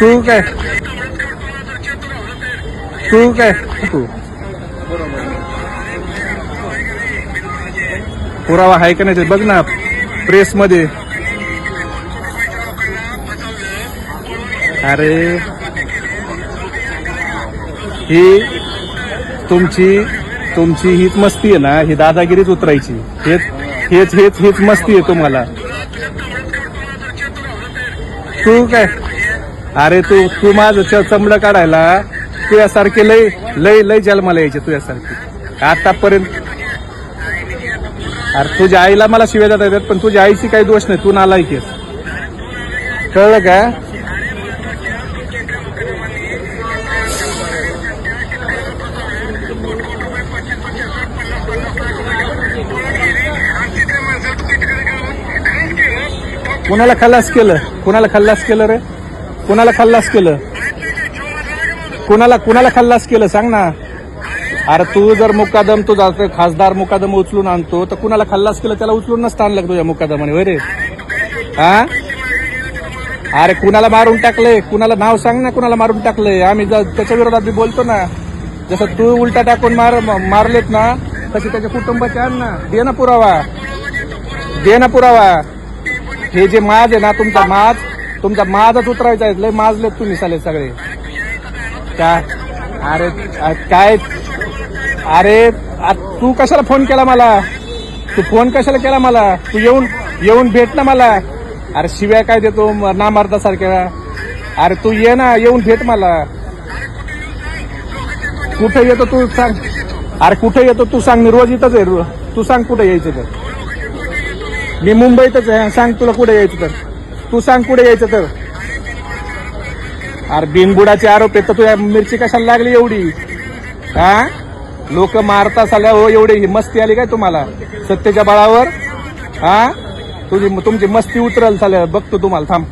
तू काय तू काय तू पुरावा आहे का नाही ते बघ ना प्रेस मध्ये अरे. ही तुमची तुमची हीच मस्ती आहे ना ही दादागिरीच उतरायची. हेच हेच हेच हेच मस्ती आहे तुम्हाला. तू काय अरे तू तू माझं चमडं काढायला तुझ्यासारखे लय लय लय जन्माला यायचे तुझ्यासारखे. आतापर्यंत अरे तुझ्या आईला मला शिव्या जाता येतात पण तुझ्या आईची काही दोष नाही तू नाला आहेस. कळलं का? कुणाला खल्लास केलं? कुणाला खल्लास केलं रे? कुणाला खल्लास केलं? कुणाला कुणाला खल्लास केलं? सांग ना. अरे तू जर मुकादम तू जातो खासदार मुकादम उचलून आणतो तर कुणाला खल्लास केलं? त्याला उचलून नसतं आणलं का तुझ्या मुकादमाने? वरे हा अरे कुणाला मारून टाकलंय? कुणाला नाव सांग ना कुणाला मारून टाकलंय? आम्ही त्याच्या विरोधात बी बोलतो ना. जसं तू उलटा टाकून मार मारलेत ना तसे त्याच्या कुटुंबाचे आण ना. दे ना पुरावा. दे ना पुरावा. हे जे माज आहे ना तुमचा माज तुमचा माजच उतरायचा आहे. लय माजलेत तुम्ही साले सगळे. काय अरे काय? अरे तू कशाला फोन केला मला? तू फोन कशाला केला मला? तू येऊन येऊन भेट ना मला. अरे शिव्या काय देतो? ना मारतासारख्या सारख्या अरे तू ये ना येऊन भेट मला. कुठे येतो तू सांग. अरे कुठे येतो तू सांग. मी रोज इथंच आहे. तू सांग कुठे यायचं तर. मी मुंबईतच आहे. सांग तुला कुठे यायचं तर. तू सांग कुठे यायचं तर. अरे बिनबुडाचे आरोप आहेत तर तुझ्या मिरची कशाला लागली एवढी? हा लोक मारता साल्या हो एवढी ही मस्ती आली काय तुम्हाला? सत्तेच्या बळावर? हा तुझी तुमची मस्ती उतरल साल्या बघतो तुम्हाला थांब.